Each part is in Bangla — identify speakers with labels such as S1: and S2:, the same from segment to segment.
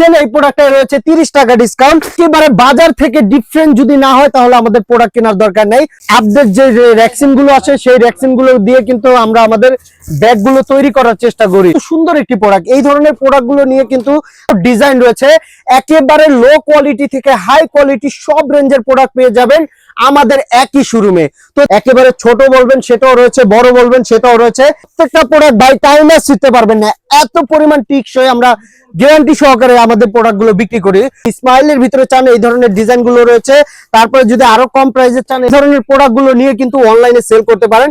S1: দেখছেন, এই প্রোডাক্টে রয়েছে তিরিশ টাকা ডিসকাউন্ট এবারে বাজার থেকে ডিফারেন্ট যদি না হয়, তাহলে আমাদের প্রোডাক্ট কেনার দরকার নেই। আপডেট যে ভ্যাকসিনগুলো আছে, সেই ভ্যাকসিনগুলো দিয়ে কিন্তু আমরা আমাদের ব্যাগগুলো তৈরি করার চেষ্টা করি। সুন্দর একটি প্রোডাক্ট এই ধরনের প্রোডাক্টগুলো নিয়ে কিন্তু ডিজাইন রয়েছে। একেবারে লো কোয়ালিটি থেকে হাই কোয়ালিটি সব রেঞ্জের প্রোডাক্ট পেয়ে যাবেন আমাদের একই শোরুমে। তো একেবারে ছোট বলবেন, সেটাও রয়েছে, বড় বলবেন, সেটাও রয়েছে। প্রত্যেকটা প্রোডাক্ট বাই টাইমে শিখতে পারবেন না। এত পরিমাণ টিকসই আমরা গ্যারান্টি সহকারে আমাদের প্রোডাক্টগুলো বিক্রি করি। স্মাইলের ভিতরে চান এই ধরনের ডিজাইনগুলো রয়েছে। তারপরে যদি আরও কম প্রাইসে চান, এই ধরনের প্রোডাক্টগুলো নিয়ে কিন্তু অনলাইনে সেল করতে পারেন।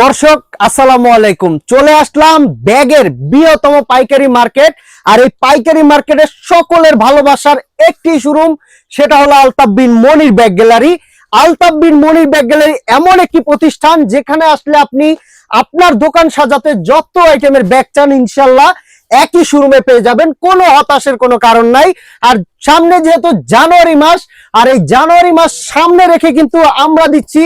S1: দর্শক, আসসালামু আলাইকুম। চলে আসলাম ব্যাগের বৃহত্তম পাইকারি মার্কেট আর এই পাইকারি মার্কেটের সকলের ভালোবাসার একটি শোরুম সেটা হলো Altaf bin Monir bag gallery Altaf bin Monir bag gallery এমন একটি প্রতিষ্ঠান যেখানে আসলে আপনি আপনার দোকান সাজাতে যত আইটেমের ব্যাগ চান ইনশাল্লাহ একই শোরুমে পেয়ে যাবেন। কোনো হতাশের কোনো কারণ নাই। আর সামনে যেহেতু জানুয়ারি মাস, আর এই জানুয়ারি মাস সামনে রেখে কিন্তু আমরা দিচ্ছি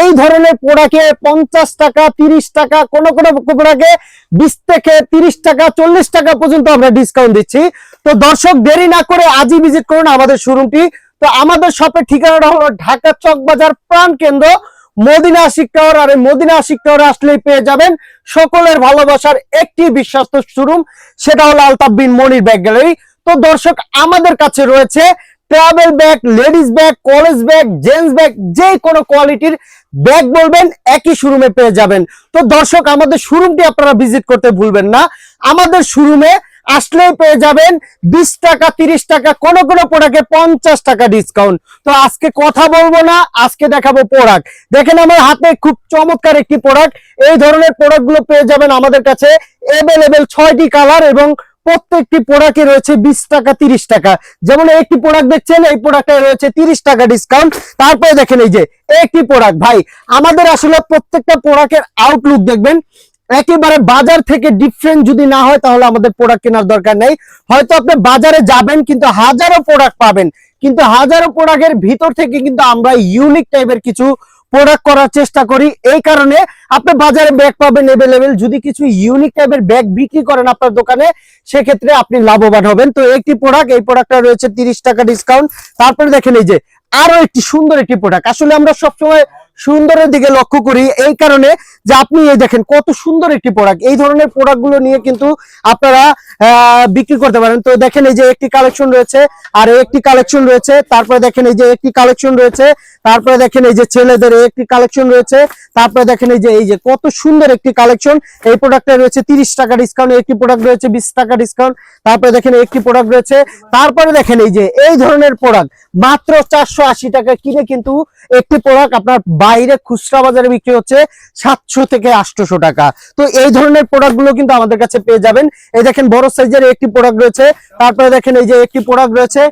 S1: এই ধরনের পোড়াকে পঞ্চাশ টাকা, তিরিশ টাকা, কোন কোন প্রোডাক্টে বিশ থেকে তিরিশ টাকা, চল্লিশ টাকা পর্যন্ত আমরা ডিসকাউন্ট দিচ্ছি। তো দর্শক, দেরি না করে আজই ভিজিট করুন আমাদের শোরুমটি। তো আমাদের শপের ঠিকানাটা হলো ঢাকা চক বাজার প্রাণ কেন্দ্র। মদিনা আশিক টাওয়ার, আর এই মদিনা আশিক টাওয়ার আসলেই পেয়ে যাবেন সকলের ভালোবাসার একটি বিশ্বস্ত শোরুম সেটা হলো আলতাফ বিন মনির ব্যাগ গ্যালারি। তো দর্শক, আমাদের কাছে রয়েছে travel bag, ladies bag, college bag, gents bag, যে কোনো কোয়ালিটির ব্যাগ বলবেন, একই শোরুমে পেয়ে যাবেন। তো দর্শক, আমাদের শোরুমটি আপনারা ভিজিট করতে ভুলবেন না। আমাদের শোরুমে আসলেই পেয়ে যাবেন বিশ টাকা, তিরিশ টাকা, কোন কোনো প্রোডাক্টে পঞ্চাশ টাকা ডিসকাউন্ট তো আজকে কথা বলব না, আজকে দেখাবো প্রোডাক্ট দেখেন আমার হাতে খুব চমৎকার একটি প্রোডাক্ট এই ধরনের প্রোডাক্টগুলো পেয়ে যাবেন আমাদের কাছে এভেলেবেল ছয়টি কালার এবং প্রত্যেকটি প্রোডাক্টে রয়েছে বিশ টাকা, তিরিশ টাকা। যেমন একটি প্রোডাক্ট দেখছেন, এই প্রোডাক্টে রয়েছে তিরিশ টাকা ডিসকাউন্ট তারপরে দেখেন এই যে, একটি প্রোডাক্ট ভাই, আমাদের আসলে প্রত্যেকটা প্রোডাক্টের আউটলুক দেখবেন। একেবারে বাজার থেকে ডিফারেন্ট যদি না হয়, তাহলে আমাদের প্রোডাক্ট কেনার দরকার নেই। হয়তো আপনি বাজারে যাবেন, কিন্তু হাজারো প্রোডাক্ট পাবেন। কিন্তু হাজারো প্রোডাক্টের ভিতর থেকে কিন্তু আমরা ইউনিক টাইপের কিছু প্রোডাক্ট করার চেষ্টা করি। এই কারণে আপনি বাজারে ব্যাগ পাবেন এভেলেবেল যদি কিছু ইউনিক টাইপের ব্যাগ বিক্রি করেন আপনার দোকানে, সেক্ষেত্রে আপনি লাভবান হবেন। তো একটি প্রোডাক্ট এই প্রোডাক্টটা রয়েছে তিরিশ টাকা ডিসকাউন্ট তারপরে দেখেন এই যে, আরও একটি সুন্দর একটি প্রোডাক্ট আসলে আমরা সবসময় সুন্দরের দিকে লক্ষ্য করি, এই কারণে যে আপনি এই দেখেন কত সুন্দর একটি প্রোডাক্ট এই ধরনের প্রোডাক্টগুলো নিয়ে কিন্তু আপনারা বিক্রি করতে পারেন। তো দেখেন এই যে একটি কালেকশন রয়েছে, আর একটি কালেকশন রয়েছে, তারপরে দেখেন এই যে একটি কালেকশন রয়েছে, তারপরে দেখেন এই যে ছেলেদের একটি কালেকশন রয়েছে, তারপরে দেখেন এই যে এই যে কত সুন্দর একটি কালেকশন এই প্রোডাক্টে রয়েছে তিরিশ টাকা ডিসকাউন্ট একটি প্রোডাক্ট রয়েছে বিশ টাকা ডিসকাউন্ট তারপরে দেখেন একটি প্রোডাক্ট রয়েছে, তারপরে দেখেন এই যে, এই ধরনের প্রোডাক্ট মাত্র চারশো আশি টাকা কিনে কিন্তু একটি প্রোডাক্ট আপনার বাইরে খুচরা বাজারে বিক্রি হচ্ছে সাতশো থেকে আটশোশো টাকা। তো এই ধরনের প্রোডাক্টগুলো কিন্তু আমাদের কাছে পেয়ে যাবেন। এই দেখেন বড় সাইজের একটি প্রোডাক্ট রয়েছে। তারপরে দেখেন এই যে একটি প্রোডাক্ট রয়েছে।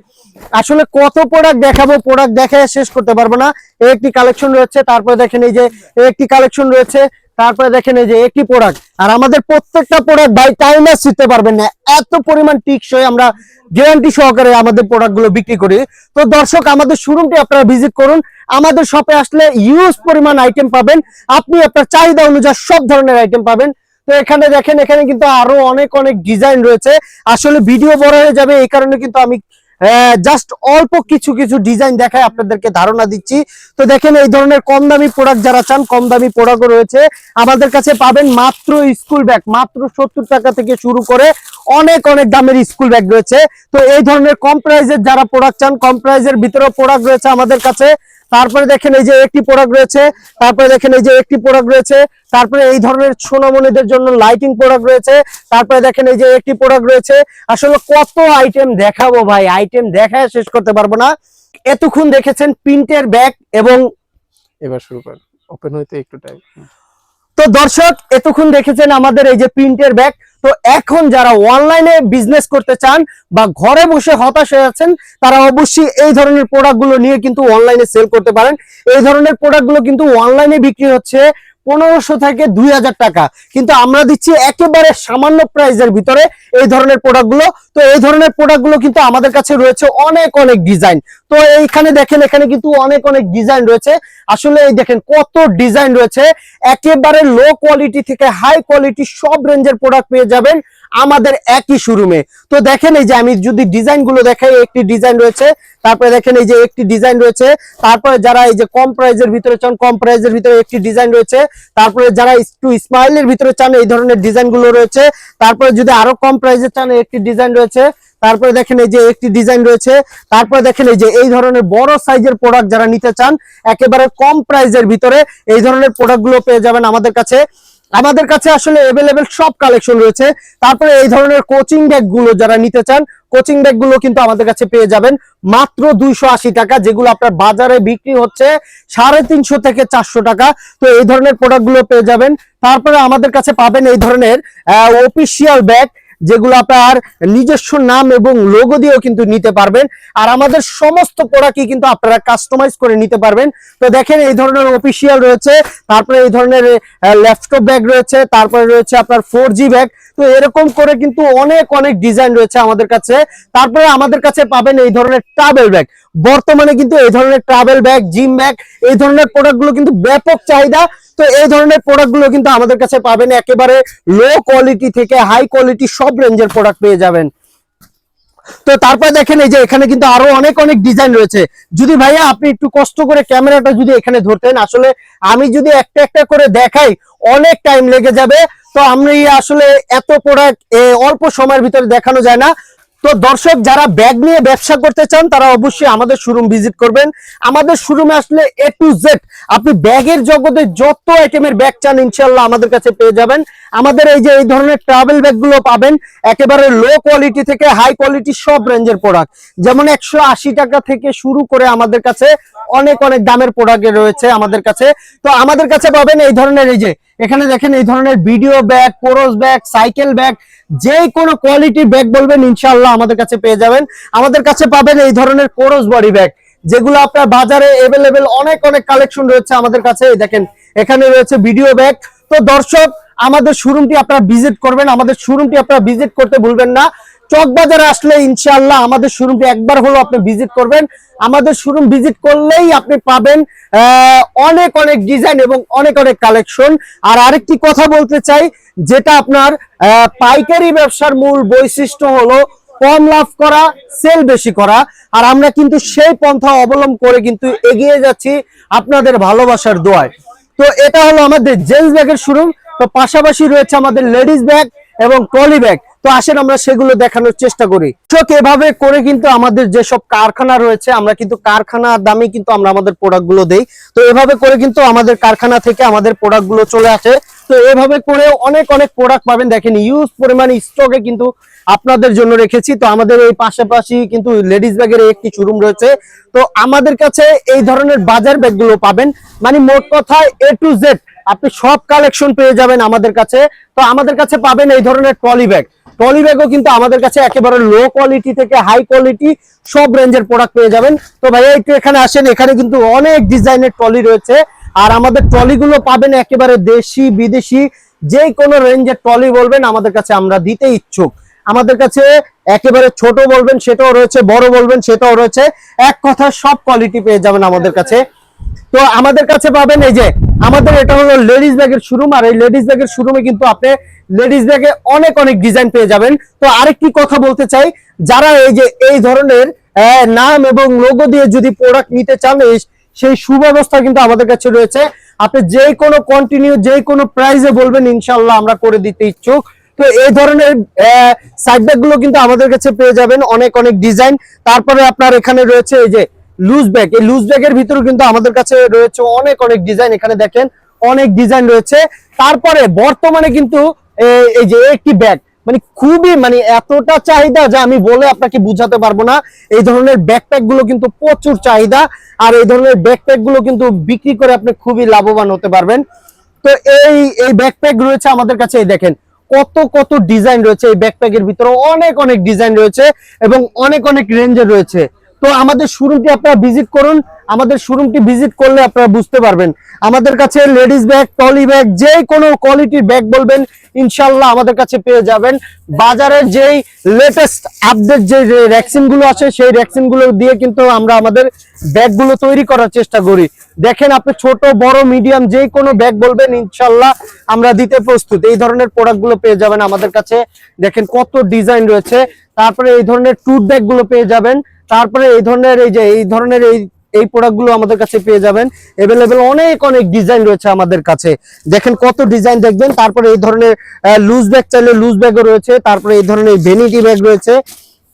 S1: আসলে কত প্রোডাক্ট দেখাবো প্রোডাক্ট দেখে শেষ করতে পারব না। একটি কালেকশন রয়েছে, তারপরে দেখেন এই যে একটি কালেকশন রয়েছে। তারপরে দেখেন এই যে একটি প্রোডাক্ট আর আমাদের প্রত্যেকটা প্রোডাক্ট বাই টাইমে শিখতে পারবেন না। এত পরিমাণ টিকসই আমরা গ্যারান্টি সহকারে আমাদের প্রোডাক্টগুলো বিক্রি করি। তো দর্শক, আমাদের শোরুমটি আপনারা ভিজিট করুন। আমাদের শপে আসলে ইউজ পরিমাণ আইটেম পাবেন। আপনি আপনার চাহিদা অনুযায়ী সব ধরনের আইটেম পাবেন। তো এখানে দেখেন, এখানে কিন্তু আরও অনেক অনেক ডিজাইন রয়েছে। আসলে ভিডিও বড় হয়ে যাবে, এই কারণে কিন্তু আমি জাস্ট অল্প কিছু কিছু ডিজাইন দেখায় আপনাদেরকে ধারণা দিচ্ছি। তো দেখেন এই ধরনের কম দামি প্রোডাক্ট যারা চান, কম দামি প্রোডাক্টও রয়েছে। আমাদের কাছে পাবেন মাত্র স্কুল ব্যাগ মাত্র সত্তর টাকা থেকে শুরু করে অনেক অনেক দামের স্কুল ব্যাগ রয়েছে। তো এই ধরনের কম প্রাইজের যারা প্রোডাক্ট চান, কম প্রাইজের ভিতরেও প্রোডাক্ট রয়েছে আমাদের কাছে। তারপরে দেখেন এই যে একটি প্রোডাক্ট রয়েছে তারপরে দেখেন এই যে একটি প্রোডাক্ট রয়েছে তারপরে এই ধরনের সোনামণিদের জন্য লাইটিং প্রোডাক্ট রয়েছে তারপরে দেখেন এই যে একটি প্রোডাক্ট রয়েছে। আসলে কত আইটেম দেখাবো ভাই আইটেম দেখায় শেষ করতে পারব না। এতক্ষণ দেখেছেন প্রিন্টের ব্যাগ এবং
S2: এবার শুরু করেন ওপেন হইতে একটু টাইম
S1: তো দর্শক এতক্ষণ দেখেছেন আমাদের এই যে প্রিন্টের ব্যাগ। তো এখন যারা অনলাইনে বিজনেস করতে চান বা ঘরে বসে হতাশ হয়ে আছেন তারা অবশ্যই এই ধরনের প্রোডাক্ট নিয়ে কিন্তু অনলাইনে সেল করতে পারেন। এই ধরনের প্রোডাক্ট কিন্তু অনলাইনে বিক্রি হচ্ছে পনেরোশো থেকে দুই হাজার টাকা। কিন্তু আমরা দিচ্ছি একেবারে সামান্য প্রাইসের ভিতরে এই ধরনের প্রোডাক্টগুলো তো এই ধরনের প্রোডাক্টগুলো কিন্তু আমাদের কাছে রয়েছে অনেক অনেক ডিজাইন তো এইখানে দেখেন, এখানে কিন্তু অনেক অনেক ডিজাইন রয়েছে। আসলে এই দেখেন কত ডিজাইন রয়েছে। একেবারে লো কোয়ালিটি থেকে হাই কোয়ালিটি সব রেঞ্জের প্রোডাক্ট পেয়ে যাবেন। আমাদের একই শোরুমে। তো দেখেন এই যে আমি যদি ডিজাইনগুলো দেখাই, একটি ডিজাইন রয়েছে, তারপরে দেখেন এই যে একটি ডিজাইন রয়েছে, তারপরে যারা এই যে কম প্রাইজের ভিতরে চান, কম প্রাইজের ভিতরে একটি ডিজাইন রয়েছে, তারপরে যারা একটু স্মাইলের ভিতরে চান, এই ধরনের ডিজাইনগুলো রয়েছে, তারপরে যদি আরও কম প্রাইজের চান, একটি ডিজাইন রয়েছে, তারপরে দেখেন এই যে একটি ডিজাইন রয়েছে, তারপরে দেখেন এই যে এই ধরনের বড় সাইজের প্রোডাক্ট যারা নিতে চান, একেবারে কম প্রাইজের ভিতরে এই ধরনের প্রোডাক্টগুলো পেয়ে যাবেন আমাদের কাছে। আমাদের কাছে আসলে এভেলেবেল সব কালেকশন রয়েছে। তারপরে এই ধরনের কোচিং ব্যাগগুলো যারা নিতে চান কোচিং ব্যাগগুলো কিন্তু আমাদের কাছে পেয়ে যাবেন। মাত্র দুইশো আশি টাকা, যেগুলো আপনার বাজারে বিক্রি হচ্ছে সাড়ে তিনশো থেকে চারশো টাকা। তো এই ধরনের প্রোডাক্টগুলো পেয়ে যাবেন। তারপরে আমাদের কাছে পাবেন এই ধরনের অফিসিয়াল ব্যাগ যেগুলো আপনার নিজস্ব নাম এবং লোগো দিয়েও কিন্তু নিতে পারবেন। আর আমাদের সমস্ত প্রোডাক্টই কিন্তু আপনারা কাস্টমাইজ করে নিতে পারবেন। তো দেখেন, এই ধরনের অফিসিয়াল রয়েছে, তারপরে এই ধরনের ল্যাপটপ ব্যাগ রয়েছে, তারপরে রয়েছে আপনার ফোর ব্যাগ তো এরকম করে কিন্তু অনেক অনেক ডিজাইন রয়েছে আমাদের কাছে। তারপরে আমাদের কাছে পাবেন এই ধরনের ট্রাভেল ব্যাগ বর্তমানে কিন্তু এই ধরনের ট্রাভেল ব্যাগ জিম ব্যাগ এই ধরনের প্রোডাক্টগুলো কিন্তু ব্যাপক চাহিদা। তো এই ধরনের প্রোডাক্টগুলো কিন্তু আমাদের কাছে পাবেন একেবারে লো কোয়ালিটি থেকে হাই কোয়ালিটি সব রেঞ্জের প্রোডাক্ট পেয়ে যাবেন। তো তারপরে দেখেন এই যে এখানে কিন্তু আরও অনেক অনেক ডিজাইন রয়েছে। যদি ভাইয়া আপনি একটু কষ্ট করে ক্যামেরাটা যদি এখানে ধরতেন, আসলে আমি যদি একটা একটা করে দেখাই, অনেক টাইম লেগে যাবে। তো আমি আসলে এত প্রোডাক্ট অল্প সময়ের ভিতরে দেখানো যায় না। তো দর্শক, যারা ব্যাগ নিয়ে ব্যবসা করতে চান, তারা অবশ্যই আমাদের শোরুম ভিজিট করবেন। আমাদের শোরুমে আসলে এ টু জেড আপনি ব্যাগের জগতে যত আইটেমের ব্যাগ চান ইনশাল্লাহ আমাদের কাছে পেয়ে যাবেন। আমাদের এই যে, এই ধরনের ট্রাভেল ব্যাগগুলো পাবেন, একেবারে লো কোয়ালিটি থেকে হাই কোয়ালিটি সব রেঞ্জের প্রোডাক্ট যেমন একশো আশি টাকা থেকে শুরু করে আমাদের কাছে অনেক অনেক দামের প্রোডাক্ট রয়েছে আমাদের কাছে। তো আমাদের কাছে পাবেন এই ধরনের এই যে এখানে দেখেন এই ধরনের ভিডিও ব্যাগ কোরস ব্যাগ সাইকেল ব্যাগ যে কোনো কোয়ালিটির ব্যাগ বলবেন ইনশাল্লাহ আমাদের কাছে পেয়ে যাবেন। আমাদের কাছে পাবেন এই ধরনের কোরস বডি ব্যাগ যেগুলো আপনার বাজারে এভেলেবেল অনেক অনেক কালেকশন রয়েছে আমাদের কাছে। দেখেন, এখানে রয়েছে ভিডিও ব্যাগ তো দর্শক আমাদের শোরুমটি আপনারা ভিজিট করবেন, আমাদের শোরুমটি আপনারা ভিজিট করতে ভুলবেন না। চকবাজারে আসলে ইনশাআল্লাহ আমাদের শোরুমটি একবার হলো আপনি ভিজিট করবেন। আমাদের শোরুম ভিজিট করলেই আপনি পাবেন অনেক অনেক ডিজাইন এবং অনেক অনেক কালেকশন আর আরেকটি কথা বলতে চাই, যেটা আপনার পাইকারি ব্যবসার মূল বৈশিষ্ট্য হলো কম লাভ করা সেল বেশি করা। আর আমরা কিন্তু সেই পন্থা অবলম্বন করে কিন্তু এগিয়ে যাচ্ছি আপনাদের ভালোবাসার দোয়ায়। তো এটা হলো আমাদের জেন্টস ব্যাগের শোরুম। তো পাশাপাশি রয়েছে আমাদের লেডিস ব্যাগ এবং ট্রলি ব্যাগ। তো আসেন আমরা সেগুলো দেখানোর চেষ্টা করি। চোখ এভাবে করে কিন্তু আমাদের যেসব কারখানা রয়েছে, আমরা কিন্তু কারখানা দামে কিন্তু আমরা আমাদের প্রোডাক্টগুলো দেই। তো এভাবে করে কিন্তু আমাদের কারখানা থেকে আমাদের প্রোডাক্টগুলো চলে আসে। তো এভাবে করে অনেক অনেক প্রোডাক্ট পাবেন। দেখেন ইউজ পরিমাণে স্টকে কিন্তু আপনাদের জন্য রেখেছি। তো আমাদের এই পাশাপাশি কিন্তু লেডিস ব্যাগের একটি শোরুম রয়েছে। তো আমাদের কাছে এই ধরনের বাজার ব্যাগগুলো পাবেন। মানে মোট কথায় এ টু জেড আপনি সব কালেকশন পেয়ে যাবেন আমাদের কাছে। তো আমাদের কাছে পাবেন এই ধরনের ট্রলি ব্যাগ ট্রলি ব্যাগও কিন্তু আমাদের কাছে একেবারে লো কোয়ালিটি থেকে হাই কোয়ালিটি সব রেঞ্জের প্রোডাক্ট পেয়ে যাবেন। তো ভাইয়া, একটু এখানে আসেন, এখানে কিন্তু অনেক ডিজাইনের ট্রলি রয়েছে। আর আমাদের ট্রলিগুলো পাবেন একেবারে দেশি, বিদেশি, যে কোনো রেঞ্জের ট্রলি বলবেন আমাদের কাছে আমরা দিতে ইচ্ছুক। আমাদের কাছে একেবারে ছোট বলবেন, সেটাও রয়েছে, বড় বলবেন, সেটাও রয়েছে। এক কথা সব কোয়ালিটি পেয়ে যাবেন আমাদের কাছে। তো আমাদের কাছে পাবেন এই যে আমাদের এটা হলো লেডিস ব্যাগের শোরুম আর এই লেডিস ব্যাগের শোরুমে কিন্তু আপনি লেডিস ব্যাগে অনেক অনেক ডিজাইন পেয়ে যাবেন। তো আরেকটি কথা বলতে চাই, যারা এই যে এই ধরনের নাম এবং লোগো দিয়ে যদি প্রোডাক্ট নিতে চান সেই সুব্যবস্থা কিন্তু আমাদের কাছে রয়েছে। আপনি যে কোনো কন্টিনিউ যে কোনো প্রাইসে বলবেন ইনশাল্লাহ আমরা করে দিতে ইচ্ছুক। তো এই ধরনের সাইড ব্যাগগুলো কিন্তু আমাদের কাছে পেয়ে যাবেন, অনেক অনেক ডিজাইন তারপরে আপনার এখানে রয়েছে এই যে লুজ ব্যাগ এই লুজ ব্যাগের ভিতরে কিন্তু আমাদের কাছে রয়েছে অনেক অনেক ডিজাইন এখানে দেখেন অনেক ডিজাইন রয়েছে। তারপরে বর্তমানে কিন্তু এই যে একটি ব্যাগ মানে খুবই মানে এতটা চাহিদা যা আমি বলে আপনাকে বুঝাতে পারব না। এই ধরনের ব্যাকপ্যাকগুলো কিন্তু প্রচুর চাহিদা, আর এই ধরনের ব্যাকপ্যাকগুলো কিন্তু বিক্রি করে আপনি খুবই লাভবান হতে পারবেন। তো এই এই ব্যাকপ্যাক রয়েছে আমাদের কাছে, এই দেখেন, কত কত ডিজাইন রয়েছে এই ব্যাকপ্যাকের ভিতরে। অনেক অনেক ডিজাইন রয়েছে এবং অনেক অনেক রেঞ্জের রয়েছে। তো আমাদের শুরুতে আপনারা ভিজিট করুন। আমাদের শোরুমটি ভিজিট করলে আপনারা বুঝতে পারবেন। আমাদের কাছে লেডিস ব্যাগ টলি ব্যাগ যে কোনো কোয়ালিটির ব্যাগ বলবেন ইনশাল্লাহ আমাদের কাছে পেয়ে যাবেন। বাজারের যেই লেটেস্ট আপডেট যে ভ্যাকসিনগুলো আছে, সেই ভ্যাকসিনগুলো দিয়ে কিন্তু আমরা আমাদের ব্যাগগুলো তৈরি করার চেষ্টা করি। দেখেন আপনি ছোট, বড় মিডিয়াম যে কোনো ব্যাগ বলবেন ইনশাল্লাহ আমরা দিতে প্রস্তুত। এই ধরনের প্রোডাক্টগুলো পেয়ে যাবেন আমাদের কাছে। দেখেন কত ডিজাইন রয়েছে। তারপরে এই ধরনের টুট ব্যাগগুলো পেয়ে যাবেন। তারপরে এই ধরনের এই যে, এই ধরনের এই এই প্রোডাক্টগুলো আমাদের কাছে পেয়ে যাবেন। এভেলেবেল অনেক অনেক ডিজাইন রয়েছে আমাদের কাছে। দেখেন কত ডিজাইন দেখবেন। তারপরে এই ধরনের লুজ ব্যাগ চাইলে লুজ ব্যাগও রয়েছে। তারপরে এই ধরনের ভেনিটি ব্যাগ রয়েছে।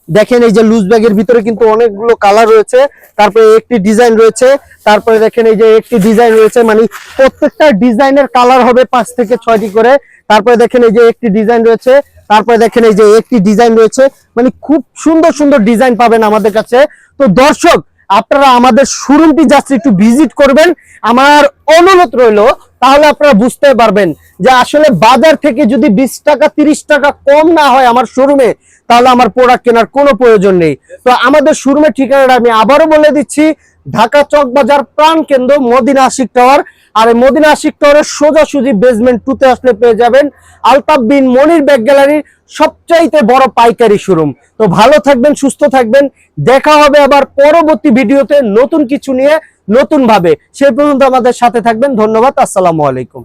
S1: দেখেন এই যে লুজ ব্যাগের ভিতরে কিন্তু অনেকগুলো কালার রয়েছে। তারপরে একটি ডিজাইন রয়েছে। তারপরে দেখেন এই যে একটি ডিজাইন রয়েছে। মানে প্রত্যেকটা ডিজাইনের কালার হবে পাঁচ থেকে ছয়টি করে। তারপরে দেখেন এই যে একটি ডিজাইন রয়েছে। তারপরে দেখেন এই যে একটি ডিজাইন রয়েছে মানে খুব সুন্দর সুন্দর ডিজাইন পাবেন আমাদের কাছে। তো দর্শক, আপনারা আমাদের শোরুমটি জাস্ট একটু ভিজিট করবেন। আমার অনুরোধ রইল, তাহলে আপনারা বুঝতে পারবেন যে আসলে বাজার থেকে যদি বিশ টাকা, তিরিশ টাকা কম না হয় আমার শোরুমে, তাহলে আমার প্রোডাক্ট কেনার কোনো প্রয়োজন নেই। তো আমাদের শোরুমের ঠিকানাটা আমি আবারও বলে দিচ্ছি, ঢাকা চক বাজার প্রাণ কেন্দ্র, মদিনা আশিক টাওয়ার। আর মদিনা আশিক টাওয়ারের সোজাসুজি বেসমেন্ট টুতে আসলে পেয়ে যাবেন আলতাফ বিন মনির ব্যাগ গ্যালারির সবচাইতে বড় পাইকারি শোরুম। তো ভালো থাকবেন, সুস্থ থাকবেন, দেখা হবে আবার পরবর্তী ভিডিওতে নতুন কিছু নিয়ে। নতুন ভাবে সে পর্যন্ত আমাদের সাথে থাকবেন। ধন্যবাদ। আসসালামু আলাইকুম।